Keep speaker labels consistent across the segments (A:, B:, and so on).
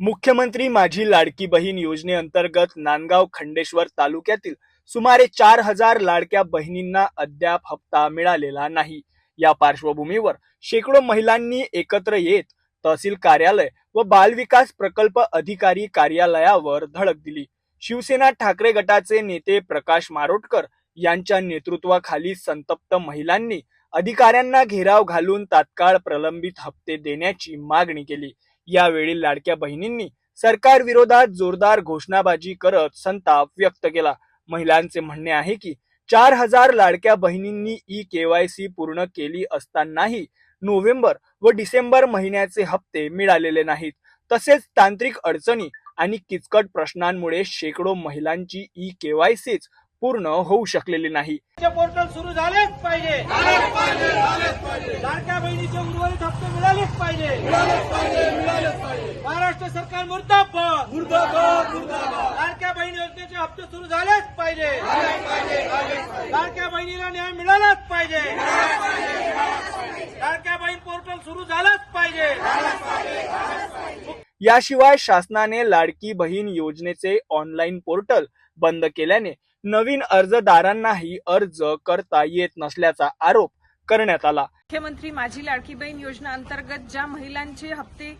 A: मुख्यमंत्री माझी लाडकी बहीण योजनेअंतर्गत नांदगाव खंडेश्वर तालुक्यातील सुमारे चार हजार लाडक्या बहिणींना अद्याप हप्ता मिळालेला नाही. या पार्श्वभूमीवर शेकडो महिलांनी एकत्र येत तहसील कार्यालय व बालविकास प्रकल्प अधिकारी कार्यालयावर धडक दिली. शिवसेना ठाकरे गटाचे नेते प्रकाश मारोटकर यांच्या नेतृत्वाखाली संतप्त महिलांनी अधिकाऱ्यांना घेराव घालून तात्काळ प्रलंबित हप्ते देण्याची मागणी केली. यावेळी लाडक्या बहिणींनी सरकार विरोधात जोरदार घोषणाबाजी करत संताप व्यक्त केला. महिलांचे म्हणणे आहे की चार हजार लाडक्या बहिणींनी ई केवायसी पूर्ण केली असतानाही नोव्हेंबर व डिसेंबर महिन्याचे हप्ते मिळालेले नाहीत. तसेच तांत्रिक अडचणी आणि किचकट प्रश्नांमुळे शेकडो महिलांची ई केवायसीच पूर्ण होऊ शकलेली नाही.
B: पोर्टल सुरू झालेच पाहिजे. लाडक्या बहिणीचे उर्वरित हप्ते मिळालेच पाहिजे. महाराष्ट्र सरकार मुर्दाबाद. लाडक्या बहिणी योजनेचे हप्ते सुरू झालेच पाहिजे. लाडक्या बहिणीला न्याय मिळालाच पाहिजे. लाडक्या बहीण पोर्टल सुरू झालंच पाहिजे.
A: याशिवाय शासनाने लाडकी बहीण योजनेचे ऑनलाईन पोर्टल बंद केल्याने नवीन अर्जदारांनाही अर्ज करता येत नसल्याचा आरोप करण्यात आला.
C: मुख्यमंत्री माझी लाडकी बहीण योजना अंतर्गत ज्या महिलांचे हप्ते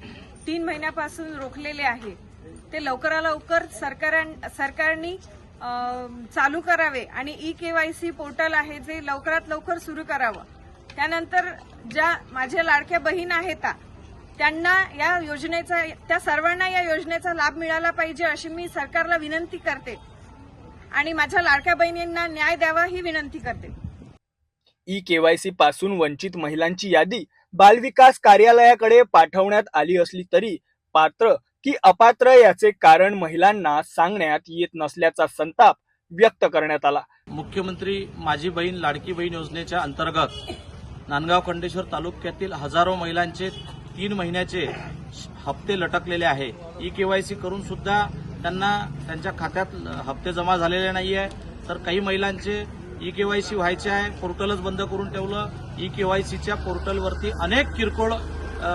C: तीन महिन्यापासून रोखलेले आहे ते लवकरा लवकर सरकार सरकारनी चालू करावे आणि ई केवायसी पोर्टल आहे जे लवकरात लवकर सुरू करावं. त्यानंतर ज्या माझ्या लाडक्या बहीण आहेत त्यांना या योजनेचा त्या सर्वांना या योजनेचा लाभ मिळाला पाहिजे अशी मी सरकारला विनंती करते आणि माझ्या लाडक्या बहिणींना न्याय द्यावा ही विनंती करते.
A: ई केवायसी पासून वंचित महिलांची यादी बालविकास कार्यालयाकडे पाठवण्यात आली असली तरी पात्र की अपात्र याचे कारण महिलांना सांगण्यात येत नसल्याचा संताप व्यक्त करण्यात आला.
D: मुख्यमंत्री माझी बहीण लाडकी बहीण योजनेच्या अंतर्गत नांदगाव खंडेश्वर तालुक्यातील हजारो महिलांचे तीन महिन्याचे हप्ते लटकलेले आहे. ई केवायसी करून सुद्धा त्यांना त्यांच्या खात्यात हप्ते जमा झालेले नाही आहे तर काही महिलांचे ई केवायसी व्हायचे आहे. पोर्टलच बंद करून ठेवलं. ई केवायसीच्या पोर्टलवरती अनेक किरकोळ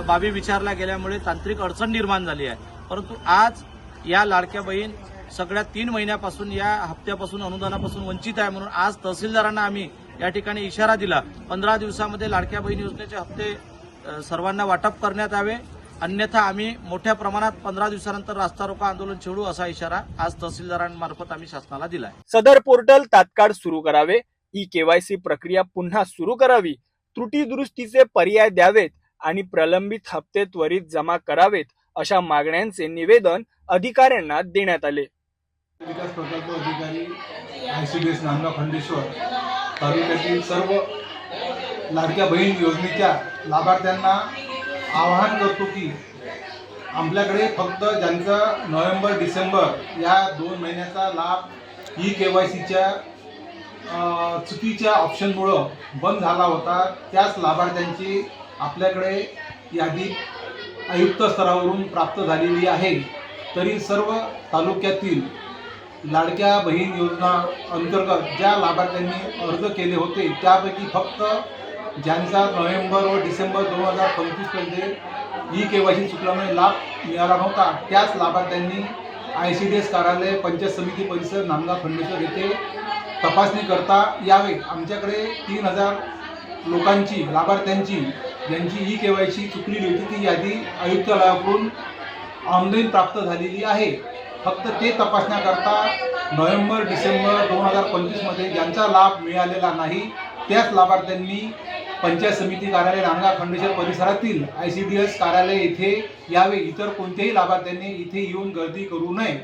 D: बाबी विचारल्या गेल्यामुळे तांत्रिक अडचण निर्माण झाली आहे. परंतु आज या लाडक्या बहीण सगळ्या तीन महिन्यापासून या हप्त्यापासून अनुदानापासून वंचित आहे म्हणून आज तहसीलदारांना आम्ही या ठिकाणी इशारा दिला. पंधरा दिवसामध्ये लाडक्या बहीण योजनेचे हप्ते सर्वांना वाटप करण्यात यावे. अन्यथा आम्ही मोठ्या प्रमाणात पंधरा दिवसानंतर रास्ता रोको आंदोलन छेडू असा इशारा आज तहसीलदारांमार्फत आम्ही शासनाला दिला आहे
A: सदर पोर्टल तात्काळ सुरू करावे ई केवायसी प्रक्रिया पुन्हा सुरू करावी त्रुटी दुरुस्तीचे पर्याय द्यावेत आणि प्रलंबित हप्ते त्वरित जमा करावेत अशा मागण्यांचे निवेदन अधिकाऱ्यांना देण्यात आले.
E: विकास प्रकल्प अधिकारी I C D S Nandgaon Khandeshwar तालुक्यातील सर्व लाडक्या बहीण योजनेच्या लाभार्थ्यांना आवाहन करतो की आपल्याकडे फक्त ज्यांचा नोव्हेंबर डिसेंबर या दोन महिन्याचा लाभ ई के वाय सीच्या चुकीच्या ऑप्शनमुळं बंद झाला होता त्याच लाभार्थ्यांची आपल्याकडे यादी आयुक्त स्तरावरून प्राप्त झालेली आहे. तरी सर्व तालुक्यातील लाडक्या बहीण योजना अंतर्गत ज्या लाभार्थ्यांनी अर्ज केले होते त्यापैकी फक्त ज्यांचा नोव्हेंबर व डिसेंबर दोन हजार पंचवीसमध्ये ई के वाय सी चुकल्यामुळे लाभ मिळाला नव्हता. त्याच लाभार्थ्यांनी आय सी डी एस कार्यालय पंचायत समिती परिसर नांदगाव खंडेश्वर येथे तपासणी करता यावे. आमच्याकडे तीन हजार लोकांची लाभार्थ्यांची ज्यांची ई के वाय सी चुकलेली होती ती यादी आयुक्तालयाकडून ऑनलाईन प्राप्त झालेली आहे. फक्त ते तपासण्याकरता नोव्हेंबर डिसेंबर दोन हजार पंचवीसमध्ये ज्यांचा लाभ मिळालेला नाही त्याच लाभार्थ्यांनी पंचायत समिती कार्यालय रांगा खंडेश्वर परिसरातील आय सी डी एस कार्यालय येथे यावे इतर कोणत्याही लाभार्थ्यांनी इथे येऊन गर्दी करू नये.